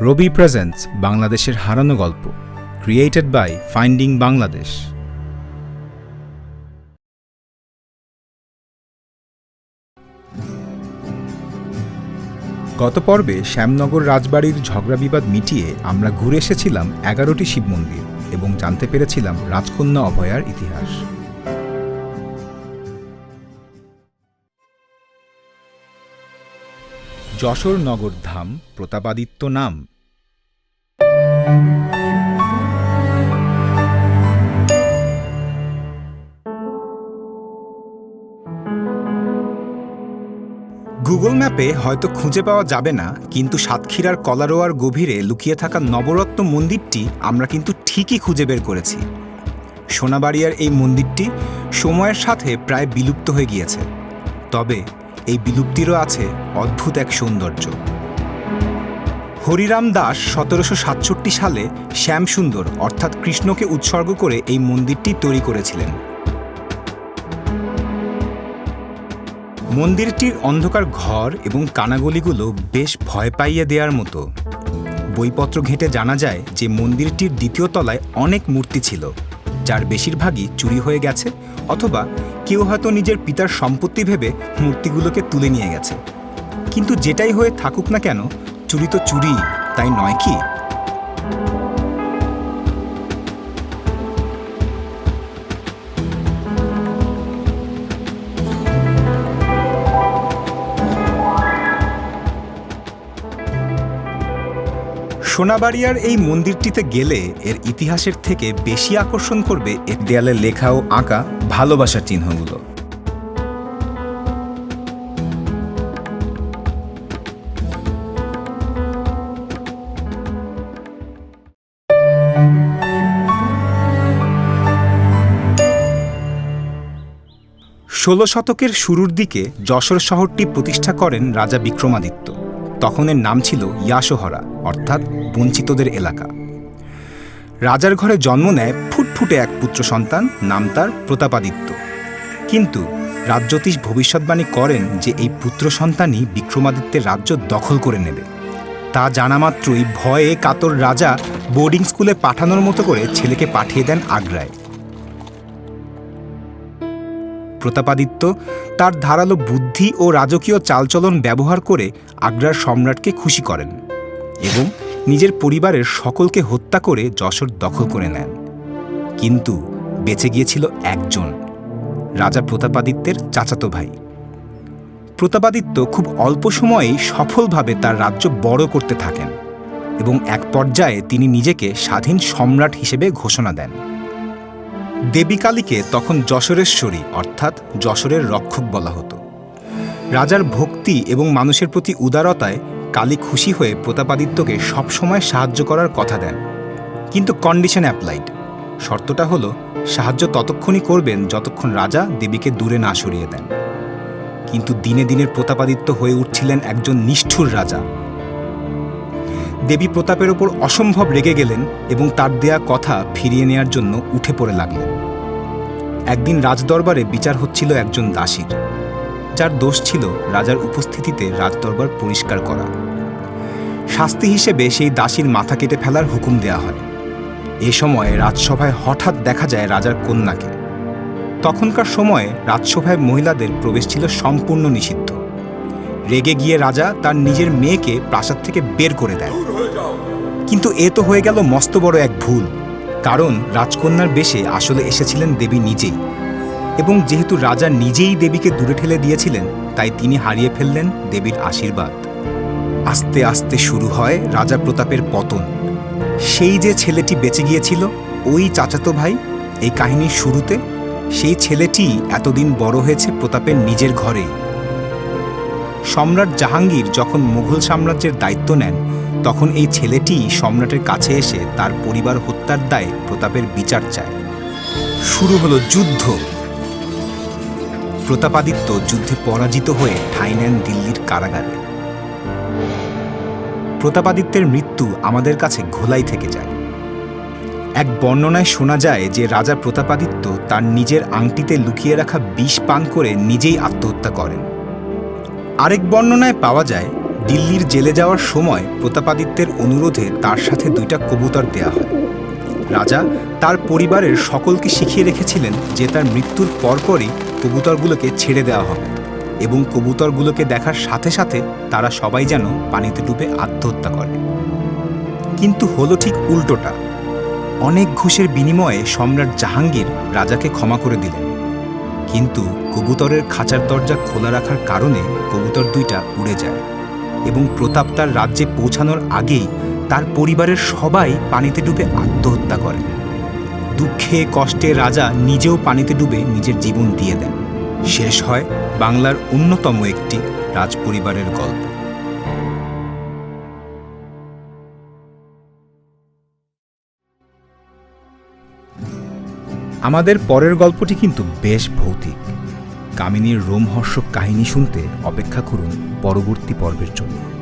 রবি presents বাংলাদেশের হারানো গল্প ক্রিয়েটেড বাই ফাইন্ডিং বাংলাদেশ গত পর্বে শ্যামনগর রাজবাড়ির ঝগড়া বিবাদ মিটিয়ে আমরা ঘুরে এসেছিলাম এগারোটি শিব মন্দির এবং জানতে পেরেছিলাম রাজকন্যা অভয়ার ইতিহাস। যশোর নগর ধাম প্রতাপাদিত্য নাম। গুগল ম্যাপে হয়তো খুঁজে পাওয়া যাবে না, কিন্তু সাতক্ষীরার কলারোয়ার গভীরে লুকিয়ে থাকা নবরত্ন মন্দিরটি আমরা কিন্তু ঠিকই খুঁজে বের করেছি। সোনাবাড়িয়ার এই মন্দিরটি সময়ের সাথে প্রায় বিলুপ্ত হয়ে গিয়েছে। তবে এই বিলুপ্তিরও আছে অদ্ভুত এক সৌন্দর্য। হরিরাম দাস সতেরোশো সাতষট্টি সালে শ্যামসুন্দর অর্থাৎ কৃষ্ণকে উৎসর্গ করে এই মন্দিরটি তৈরি করেছিলেন। মন্দিরটির অন্ধকার ঘর এবং কানাগলিগুলো বেশ ভয় পাইয়ে দেওয়ার মতো। বইপত্র ঘেঁটে জানা যায় যে মন্দিরটির দ্বিতীয় তলায় অনেক মূর্তি ছিল, যার বেশিরভাগই চুরি হয়ে গেছে অথবা কেউ হয়তো নিজের পিতার সম্পত্তি ভেবে মূর্তিগুলোকে তুলে নিয়ে গেছে। কিন্তু যেটাই হয়ে থাকুক না কেন, চুরি তো চুরি তাই নয় কি? সোনাবাড়িয়ার এই মন্দিরটিতে গেলে এর ইতিহাসের থেকে বেশি আকর্ষণ করবে এর দেয়ালে লেখা ও আঁকা ভালোবাসার চিহ্নগুলো। ষোলো শতকের শুরুর দিকে যশোর শহরটি প্রতিষ্ঠা করেন রাজা বিক্রমাদিত্য। তখন এর নাম ছিল ইয়াসোহরা, অর্থাৎ বঞ্চিতদের এলাকা। রাজার ঘরে জন্ম নেয় ফুটফুটে এক পুত্র সন্তান, নাম তার প্রতাপাদিত্য। কিন্তু রাজ্যোতিষ ভবিষ্যৎবাণী করেন যে এই পুত্র সন্তানই বিক্রমাদিত্যের রাজ্য দখল করে নেবে। তা জানা মাত্রই ভয়ে কাতর রাজা বোর্ডিং স্কুলে পাঠানোর মতো করে ছেলেকে পাঠিয়ে দেন আগ্রায়। প্রতাপাদিত্য তার ধারালো বুদ্ধি ও রাজকীয় চালচলন ব্যবহার করে আগ্রার সম্রাটকে খুশি করেন এবং নিজের পরিবারের সকলকে হত্যা করে যশোর দখল করে নেন। কিন্তু বেঁচে গিয়েছিল একজন, রাজা প্রতাপাদিত্যের চাচাতো ভাই। প্রতাপাদিত্য খুব অল্প সময়েই সফলভাবে তার রাজ্য বড় করতে থাকেন এবং এক পর্যায়ে তিনি নিজেকে স্বাধীন সম্রাট হিসেবে ঘোষণা দেন। দেবী কালীকে তখন যশোরেশ্বরী, অর্থাৎ যশোরের রক্ষক বলা হতো। রাজার ভক্তি এবং মানুষের প্রতি উদারতায় কালী খুশি হয়ে প্রতাপাদিত্যকে সবসময় সাহায্য করার কথা দেন। কিন্তু কন্ডিশন অ্যাপ্লাইড শর্তটা হলো, সাহায্য ততক্ষণই করবেন যতক্ষণ রাজা দেবীকে দূরে না সরিয়ে দেন। কিন্তু দিনে দিনের প্রতাপাদিত্য হয়ে উঠছিলেন একজন নিষ্ঠুর রাজা। দেবী প্রতাপের ওপর অসম্ভব রেগে গেলেন এবং তার দেয়া কথা ফিরিয়ে নেয়ার জন্য উঠে পড়ে লাগলেন। একদিন রাজদরবারে বিচার হচ্ছিল একজন দাসীর। যার দোষ ছিল রাজার উপস্থিতিতে রাজদরবার পরিষ্কার করা। শাস্তি হিসেবে সেই দাসীর মাথা কেটে ফেলার হুকুম দেয়া হয়। এ সময় রাজসভায় হঠাৎ দেখা যায় রাজার কন্যাকে। তখনকার সময়ে রাজসভায় মহিলাদের প্রবেশ ছিল সম্পূর্ণ নিষিদ্ধ। রেগে গিয়ে রাজা তার নিজের মেয়েকে প্রাসাদ থেকে বের করে দেয় কিন্তু এ তো হয়ে গেল মস্ত বড় এক ভুল। কারণ রাজকন্যার বেশে আসলে এসেছিলেন দেবী নিজেই। এবং যেহেতু রাজা নিজেই দেবীকে দূরে ঠেলে দিয়েছিলেন, তাই তিনি হারিয়ে ফেললেন দেবীর আশীর্বাদ। আস্তে আস্তে শুরু হয় রাজা প্রতাপের পতন। সেই যে ছেলেটি বেঁচে গিয়েছিল, ওই চাচাতো ভাই, এই কাহিনীর শুরুতে সেই ছেলেটি এতদিন বড় হয়েছে প্রতাপের নিজের ঘরেই সম্রাট জাহাঙ্গীর যখন মুঘল সাম্রাজ্যের দায়িত্ব নেন, তখন এই ছেলেটি সম্রাটের কাছে এসে তার পরিবার হত্যার দায়ে প্রতাপের বিচার চায়। শুরু হলো যুদ্ধ। প্রতাপাদিত্য যুদ্ধে পরাজিত হয়ে ঠাঁই নেন দিল্লির কারাগারে। প্রতাপাদিত্যের মৃত্যু আমাদের কাছে ঘোলাই থেকে যায়। এক বর্ণনায় শোনা যায় যে রাজা প্রতাপাদিত্য তার নিজের আংটিতে লুকিয়ে রাখা বিষ পান করে নিজেই আত্মহত্যা করেন। আরেক বর্ণনায় পাওয়া যায়, দিল্লির জেলে যাওয়ার সময় প্রতাপাদিত্যের অনুরোধে তার সাথে দুইটা কবুতর দেয়া হয়। রাজা তার পরিবারের সকলকে শিখিয়ে রেখেছিলেন যে তার মৃত্যুর পরপরই কবুতরগুলোকে ছেড়ে দেওয়া হবে এবং কবুতরগুলোকে দেখার সাথে সাথে তারা সবাই যেন পানিতে ডুবে আত্মহত্যা করে। কিন্তু হলো ঠিক উল্টোটা। অনেক ঘুষের বিনিময়ে সম্রাট জাহাঙ্গীর রাজাকে ক্ষমা করে দিলেন। কিন্তু কবুতরের খাঁচার দরজা খোলা রাখার কারণে কবুতর দুইটা উড়ে যায় এবং প্রতাপ তার রাজ্যে পৌঁছানোর আগেই তার পরিবারের সবাই পানিতে ডুবে আত্মহত্যা করে। দুঃখে, কষ্টে রাজা নিজেও পানিতে ডুবে নিজের জীবন দিয়ে দেন। শেষ হয় বাংলার অন্যতম একটি রাজপরিবারের গল্প। আমাদের পরের গল্পটি কিন্তু বেশ ভৌতিক। কামিনীর রোমহর্ষক কাহিনী শুনতে অপেক্ষা করুন পরবর্তী পর্বের জন্য।